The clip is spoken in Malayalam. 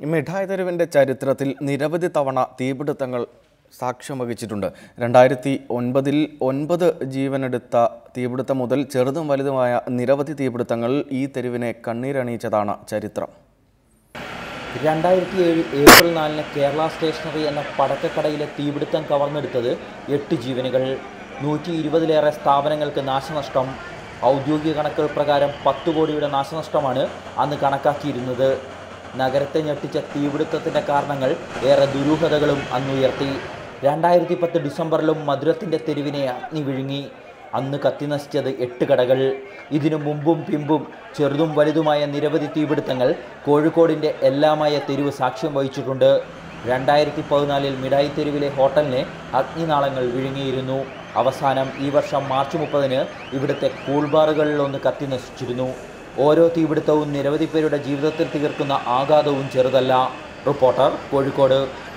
മിഠായി തെരുവിന്റെ ചരിത്രത്തിൽ നിരവധി തവണ തീപിടുത്തങ്ങൾ സാക്ഷ്യം വഹിച്ചിട്ടുണ്ട്. രണ്ടായിരത്തി ഒൻപതിൽ ഒൻപത് ജീവനെടുത്ത തീപിടുത്തം മുതൽ ചെറുതും വലുതുമായ നിരവധി തീപിടുത്തങ്ങൾ ഈ തെരുവിനെ കണ്ണീരണിയിച്ചതാണ് ചരിത്രം. രണ്ടായിരത്തി ഏഴ് ഏപ്രിൽ നാലിന് കേരള സ്റ്റേഷനറി എന്ന പടക്കക്കടയിലെ തീപിടുത്തം കവർന്നെടുത്തത് എട്ട് ജീവനുകൾ നൂറ്റി ഇരുപതിലേറെ സ്ഥാപനങ്ങൾക്ക് നാശനഷ്ടം ഔദ്യോഗിക കണക്കുകൾ പ്രകാരം പത്ത് കോടിയുടെ നാശനഷ്ടമാണ് അന്ന് കണക്കാക്കിയിരുന്നത്. നഗരത്തെ ഞെട്ടിച്ച തീപിടുത്തത്തിന്റെ കാരണങ്ങൾ ഏറെ ദുരൂഹതകളും അന്നുയർത്തി രണ്ടായിരത്തി പത്ത് ഡിസംബറിലും മധുരത്തിന്റെ തെരുവിനെ അഗ്നി വിഴുങ്ങി. അന്ന് കത്തിനശിച്ചത് എട്ട് കടകൾ. ഇതിനു മുമ്പും പിമ്പും ചെറുതും വലുതുമായ നിരവധി തീപിടുത്തങ്ങൾ കോഴിക്കോടിന്റെ എല്ലാമായ തെരുവ് സാക്ഷ്യം വഹിച്ചിട്ടുണ്ട്. രണ്ടായിരത്തി പതിനാലിൽ മിഠായി തെരുവിലെ ഹോട്ടലിനെ അഗ്നിനാളങ്ങൾ വിഴുങ്ങിയിരുന്നു. അവസാനം ഈ വർഷം മാർച്ച് മുപ്പതിന് ഇവിടുത്തെ കൂൾബാറുകളിലൊന്ന് കത്തിനശിച്ചിരുന്നു ഓരോ തീപിടുത്തവും നിരവധി പേരുടെ ജീവിതത്തിൽ തീർക്കുന്ന ആഘാതവും ചെറുതല്ല. റിപ്പോർട്ടർ കോഴിക്കോട്.